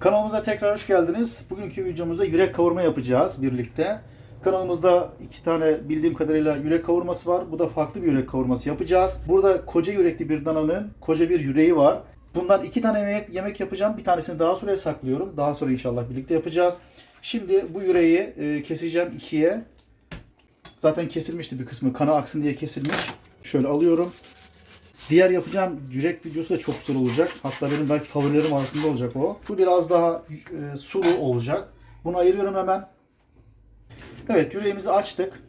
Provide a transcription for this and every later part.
Kanalımıza tekrar hoş geldiniz. Bugünkü videomuzda yürek kavurma yapacağız birlikte. Kanalımızda iki tane bildiğim kadarıyla yürek kavurması var. Bu da farklı bir yürek kavurması yapacağız. Burada koca yürekli bir dananın koca bir yüreği var. Bundan iki tane yemek, yemek yapacağım. Bir tanesini daha sonra saklıyorum. Daha sonra inşallah birlikte yapacağız. Şimdi bu yüreği e, keseceğim ikiye. Zaten kesilmişti bir kısmı. Kana aksın diye kesilmiş. Şöyle alıyorum. Diğer yapacağım yürek videosu da çok güzel olacak. Hatta benim belki favorilerim arasında olacak o. Bu biraz daha e, sulu olacak. Bunu ayırıyorum hemen. Evet yüreğimizi açtık.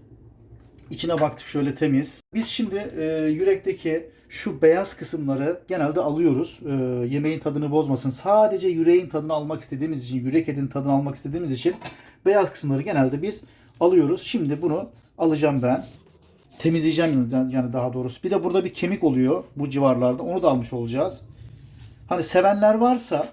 İçine baktık şöyle temiz. Biz şimdi e, yürekteki şu beyaz kısımları genelde alıyoruz. E, yemeğin tadını bozmasın. Sadece yüreğin tadını almak istediğimiz için, yürek etin tadını almak istediğimiz için beyaz kısımları genelde biz alıyoruz. Şimdi bunu alacağım ben. Temizleyeceğim yani- daha doğrusu. Bir de burada bir kemik oluyor bu civarlarda. Onu da almış olacağız. Hani sevenler varsa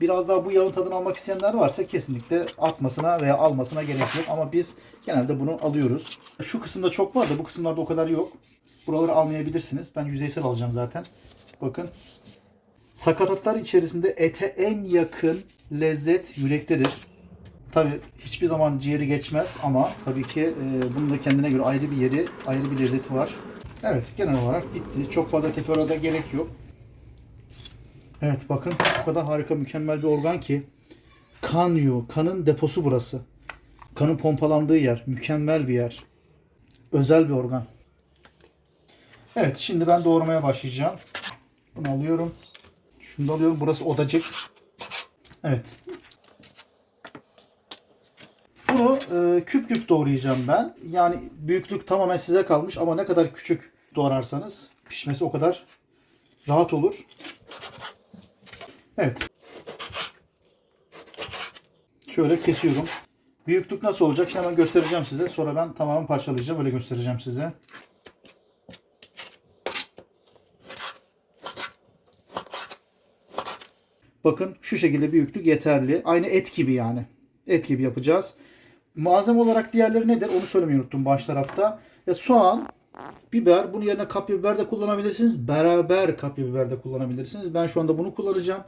biraz daha bu yağın tadını almak isteyenler varsa kesinlikle atmasına veya almasına gerek yok. Ama biz genelde bunu alıyoruz. Şu kısımda çok var da bu kısımlarda o kadar yok. Buraları almayabilirsiniz. Ben yüzeysel alacağım zaten. Bakın. Sakatatlar içerisinde ete en yakın lezzet yürektedir. Tabi hiçbir zaman ciğeri geçmez ama tabii ki e, bunun da kendine göre ayrı bir yeri, ayrı bir lezzeti var. Evet genel olarak bitti. Çok fazla teferruata gerek yok. Evet bakın o kadar harika mükemmel bir organ ki kan yiyor. Kanın deposu burası. Kanın pompalandığı yer. Mükemmel bir yer. Özel bir organ. Evet şimdi ben doğramaya başlayacağım. Bunu alıyorum. Şunu da alıyorum. Burası odacık. Evet. Bunu e, küp küp doğrayacağım ben. Yani büyüklük tamamen size kalmış ama ne kadar küçük doğrarsanız pişmesi o kadar rahat olur. Evet. Şöyle kesiyorum. Büyüklük nasıl olacak? Şimdi hemen göstereceğim size. Sonra ben tamamen parçalayacağım. Öyle göstereceğim size. Bakın şu şekilde büyüklük yeterli. Aynı et gibi yani. Et gibi yapacağız. Malzeme olarak diğerleri nedir? Onu söylemeyi unuttum baş tarafta. Ya soğan, biber. Bunun yerine kapya biber de kullanabilirsiniz. Beraber kapya biber de kullanabilirsiniz. Ben şu anda bunu kullanacağım.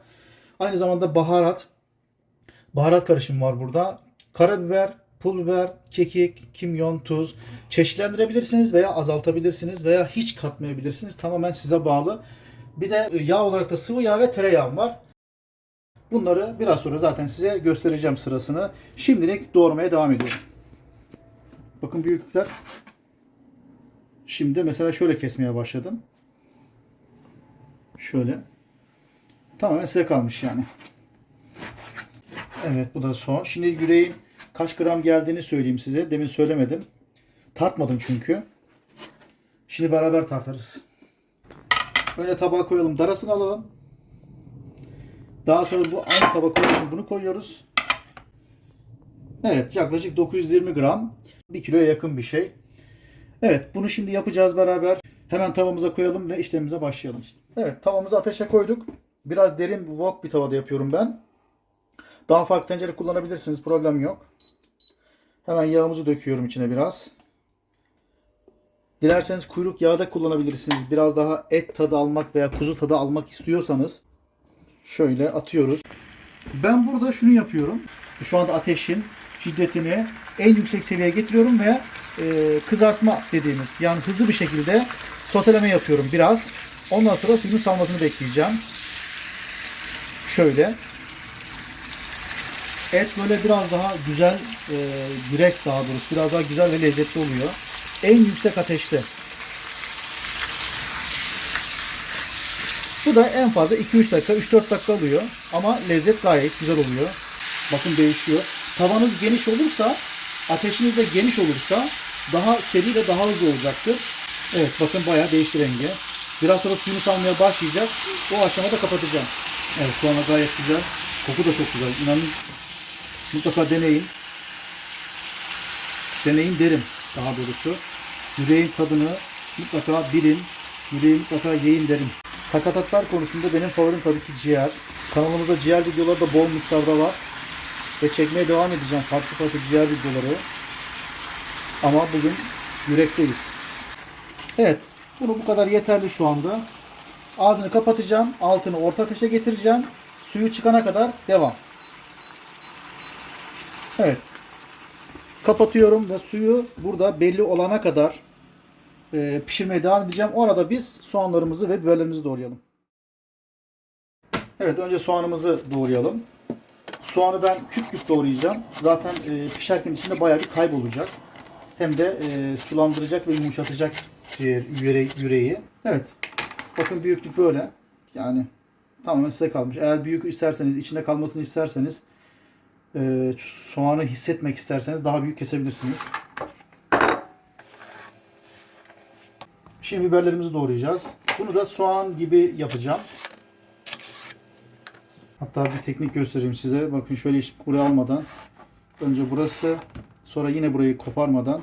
Aynı zamanda baharat. Baharat karışımı var burada. Karabiber, pul biber, kekik, kimyon, tuz. Çeşitlendirebilirsiniz veya azaltabilirsiniz veya hiç katmayabilirsiniz. Tamamen size bağlı. Bir de yağ olarak da sıvı yağ ve tereyağım var. Bunları biraz sonra zaten size göstereceğim sırasını. Şimdilik doğramaya devam ediyorum. Bakın büyüklükler. Şimdi mesela şöyle kesmeye başladım. Şöyle. Tamamen size kalmış yani. Evet bu da son. Şimdi yüreğin kaç gram geldiğini söyleyeyim size. Demin söylemedim. Tartmadım çünkü. Şimdi beraber tartarız. Böyle tabağa koyalım. Darasını alalım. Daha sonra bu aynı tabak olduğu için bunu koyuyoruz. Evet yaklaşık 920 gram. 1 kiloya yakın bir şey. Evet bunu şimdi yapacağız beraber. Hemen tavamıza koyalım ve işlemimize başlayalım. Evet tavamızı ateşe koyduk. Biraz derin wok bir tavada yapıyorum ben. Daha farklı tencere kullanabilirsiniz. Problem yok. Hemen yağımızı döküyorum içine biraz. Dilerseniz kuyruk yağı da kullanabilirsiniz. Biraz daha et tadı almak veya kuzu tadı almak istiyorsanız şöyle atıyoruz. Ben burada şunu yapıyorum. Şu anda ateşin şiddetini en yüksek seviyeye getiriyorum ve e, kızartma dediğimiz yani hızlı bir şekilde soteleme yapıyorum biraz. Ondan sonra suyun salmasını bekleyeceğim. Şöyle. Et böyle biraz daha güzel, e, yürek daha doğrusu biraz daha güzel ve lezzetli oluyor. En yüksek ateşte. Bu da en fazla 2-3 dakika, 3-4 dakika alıyor. Ama lezzet gayet güzel oluyor. Bakın değişiyor. Tavanız geniş olursa, ateşiniz de geniş olursa daha seri ve daha hızlı olacaktır. Evet bakın bayağı değişti rengi. Biraz sonra suyunu salmaya başlayacak. O aşamada kapatacağım. Evet şu anda gayet güzel. Koku da çok güzel. İnanın mutlaka deneyin. Deneyin derim daha doğrusu. Yüreğin tadını mutlaka bilin. Yüreği mutlaka yiyin derim. Sakatatlar konusunda benim favorim tabii ki ciğer. Kanalımızda ciğer videoları da bol miktarda var. Ve çekmeye devam edeceğim farklı farklı ciğer videoları. Ama bugün yürekteyiz. Evet. Bunu bu kadar yeterli şu anda. Ağzını kapatacağım. Altını orta ateşe getireceğim. Suyu çıkana kadar devam. Evet. Kapatıyorum ve suyu burada belli olana kadar e, pişirmeye devam edeceğim. Orada biz soğanlarımızı ve biberlerimizi doğrayalım. Evet önce soğanımızı doğrayalım. Soğanı ben küp küp doğrayacağım. Zaten e, pişerken içinde bayağı bir kaybolacak. Hem de e, sulandıracak ve yumuşatacak ciğer, yüre, yüreği. Evet. Bakın büyüklük böyle. Yani tamamen size kalmış. Eğer büyük isterseniz, içinde kalmasını isterseniz e, soğanı hissetmek isterseniz daha büyük kesebilirsiniz. Şimdi biberlerimizi doğrayacağız. Bunu da soğan gibi yapacağım. Hatta bir teknik göstereyim size. Bakın şöyle hiç buraya almadan. Önce burası. Sonra yine burayı koparmadan.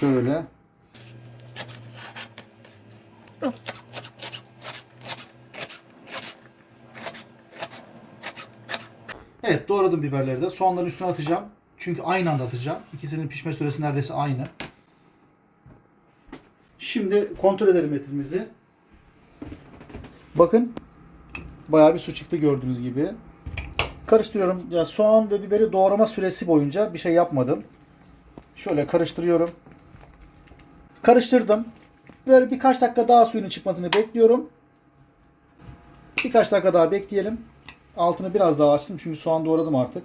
Şöyle. Evet doğradım biberleri de. Soğanların üstüne atacağım. Çünkü aynı anda atacağım. İkisinin pişme süresi neredeyse aynı. Şimdi kontrol edelim etimizi. Bakın bayağı bir su çıktı gördüğünüz gibi. Karıştırıyorum. Ya soğan ve biberi doğrama süresi boyunca bir şey yapmadım. Şöyle karıştırıyorum. Karıştırdım. Böyle birkaç dakika daha suyunun çıkmasını bekliyorum. Birkaç dakika daha bekleyelim. Altını biraz daha açtım çünkü soğan doğradım artık.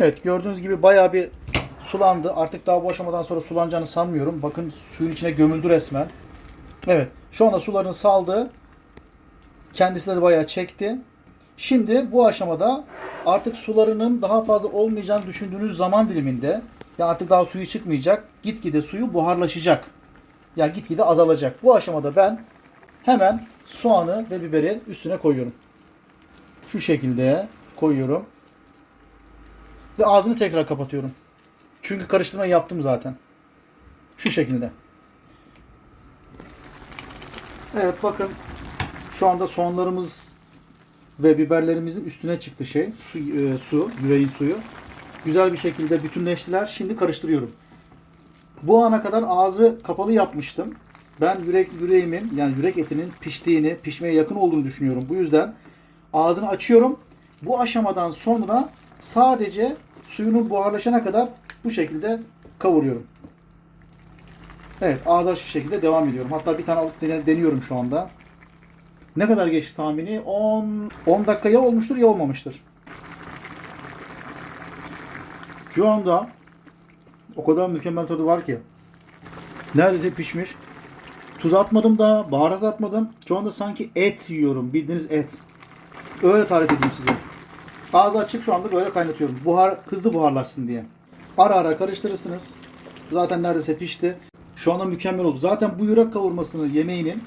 Evet gördüğünüz gibi bayağı bir sulandı. Artık daha bu aşamadan sonra sulanacağını sanmıyorum. Bakın suyun içine gömüldü resmen. Evet şu anda sularını saldı. Kendisi de bayağı çekti. Şimdi bu aşamada artık sularının daha fazla olmayacağını düşündüğünüz zaman diliminde ya artık daha suyu çıkmayacak. Gitgide suyu buharlaşacak. Ya gitgide azalacak. Bu aşamada ben hemen soğanı ve biberi üstüne koyuyorum. Şu şekilde koyuyorum. Ve ağzını tekrar kapatıyorum. Çünkü karıştırmayı yaptım zaten. Şu şekilde. Evet bakın şu anda soğanlarımız ve biberlerimizin üstüne çıktı şey. Su, e, su yüreğin suyu. Güzel bir şekilde bütünleştiler. Şimdi karıştırıyorum. Bu ana kadar ağzı kapalı yapmıştım. Ben yürek yüreğimin yani yürek etinin piştiğini, pişmeye yakın olduğunu düşünüyorum. Bu yüzden ağzını açıyorum. Bu aşamadan sonra sadece suyunun buharlaşana kadar bu şekilde kavuruyorum. Evet ağzı açık şekilde devam ediyorum. Hatta bir tane alıp deniyorum şu anda. Ne kadar geçti tahmini? 10 10 dakika ya olmuştur ya olmamıştır. Şu anda o kadar mükemmel tadı var ki. Neredeyse pişmiş. Tuz atmadım daha, baharat atmadım. Şu anda sanki et yiyorum. Bildiğiniz et. Öyle tarif edeyim size. Ağzı açık şu anda böyle kaynatıyorum. Buhar hızlı buharlaşsın diye. Ara ara karıştırırsınız. Zaten neredeyse pişti. Şu anda mükemmel oldu. Zaten bu yürek kavurmasının yemeğinin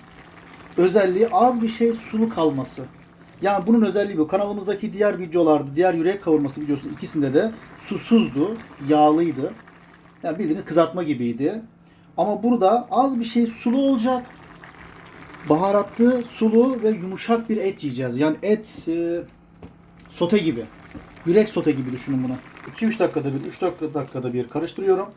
özelliği az bir şey sulu kalması. Yani bunun özelliği bu. Kanalımızdaki diğer videolarda, diğer yürek kavurması videosunun ikisinde de susuzdu, yağlıydı. Yani bildiğiniz kızartma gibiydi. Ama burada az bir şey sulu olacak. Baharatlı, sulu ve yumuşak bir et yiyeceğiz. Yani et e, sote gibi. Yürek sote gibi düşünün bunu. 2-3 dakikada bir, 3 dakikada bir karıştırıyorum.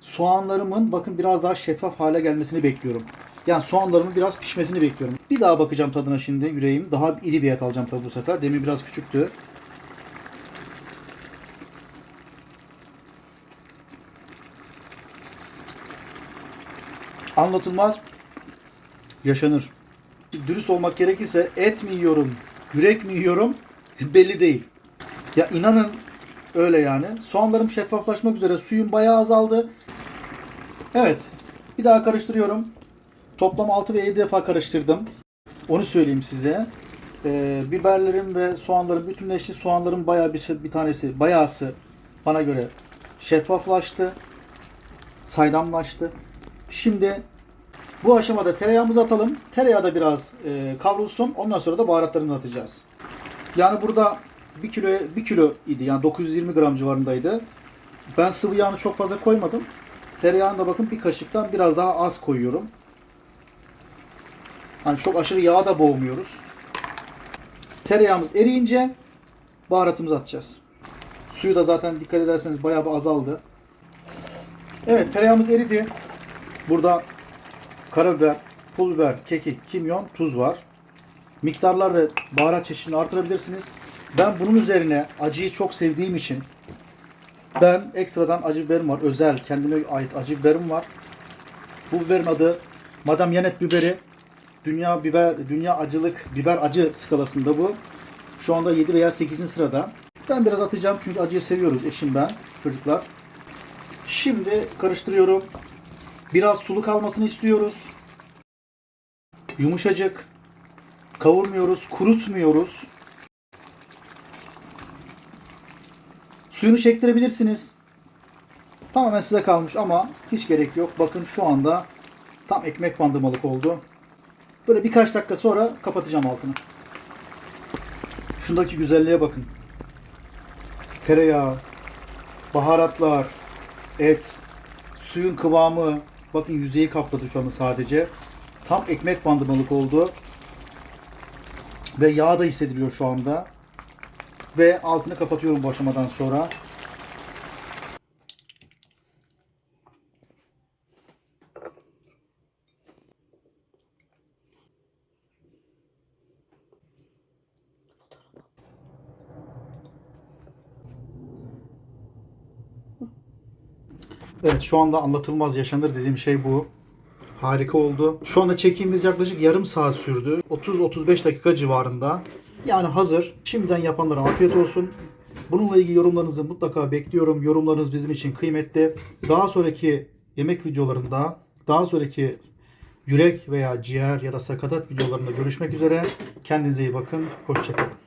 Soğanlarımın bakın biraz daha şeffaf hale gelmesini bekliyorum. Yani soğanlarımın biraz pişmesini bekliyorum. Bir daha bakacağım tadına şimdi yüreğim. Daha iri bir et alacağım tabii bu sefer. Demin biraz küçüktü. Anlatılmaz yaşanır. Dürüst olmak gerekirse et mi yiyorum, yürek mi yiyorum belli değil. Ya inanın öyle yani. Soğanlarım şeffaflaşmak üzere. Suyum bayağı azaldı. Evet. Bir daha karıştırıyorum. Toplam 6 ve 7 defa karıştırdım. Onu söyleyeyim size. Ee, biberlerim ve soğanlarım bütünleşti. Soğanların bayağı bir, şey- bir tanesi, bayağısı bana göre şeffaflaştı. Saydamlaştı. Şimdi bu aşamada tereyağımızı atalım. Tereyağı da biraz e, kavrulsun. Ondan sonra da baharatlarını atacağız. Yani burada 1 kilo 1 kilo idi. Yani 920 gram civarındaydı. Ben sıvı yağını çok fazla koymadım. Tereyağını da bakın bir kaşıktan biraz daha az koyuyorum. Hani çok aşırı yağ da boğmuyoruz. Tereyağımız eriyince baharatımızı atacağız. Suyu da zaten dikkat ederseniz bayağı bir azaldı. Evet tereyağımız eridi. Burada karabiber, pul biber, kekik, kimyon, tuz var. miktarlar ve baharat çeşidini artırabilirsiniz. Ben bunun üzerine acıyı çok sevdiğim için ben ekstradan acı biberim var. Özel kendime ait acı biberim var. Bu biberin adı Madame Yanet biberi. Dünya biber, dünya acılık biber acı skalasında bu. Şu anda 7 veya 8. sırada. Ben biraz atacağım çünkü acıyı seviyoruz eşim ben, çocuklar. Şimdi karıştırıyorum. Biraz sulu kalmasını istiyoruz. Yumuşacık. Kavurmuyoruz, kurutmuyoruz. Suyunu çektirebilirsiniz. Tamamen size kalmış ama hiç gerek yok. Bakın şu anda tam ekmek bandırmalık oldu. Böyle birkaç dakika sonra kapatacağım altını. Şundaki güzelliğe bakın. Tereyağı, baharatlar, et, suyun kıvamı. Bakın yüzeyi kapladı şu anda sadece. Tam ekmek bandırmalık oldu. Ve yağ da hissediliyor şu anda. Ve altını kapatıyorum bu aşamadan sonra. Evet şu anda anlatılmaz yaşanır dediğim şey bu. Harika oldu. Şu anda çekimimiz yaklaşık yarım saat sürdü. 30-35 dakika civarında. Yani hazır. Şimdiden yapanlara afiyet olsun. Bununla ilgili yorumlarınızı mutlaka bekliyorum. Yorumlarınız bizim için kıymetli. Daha sonraki yemek videolarında, daha sonraki yürek veya ciğer ya da sakatat videolarında görüşmek üzere. Kendinize iyi bakın. Hoşçakalın.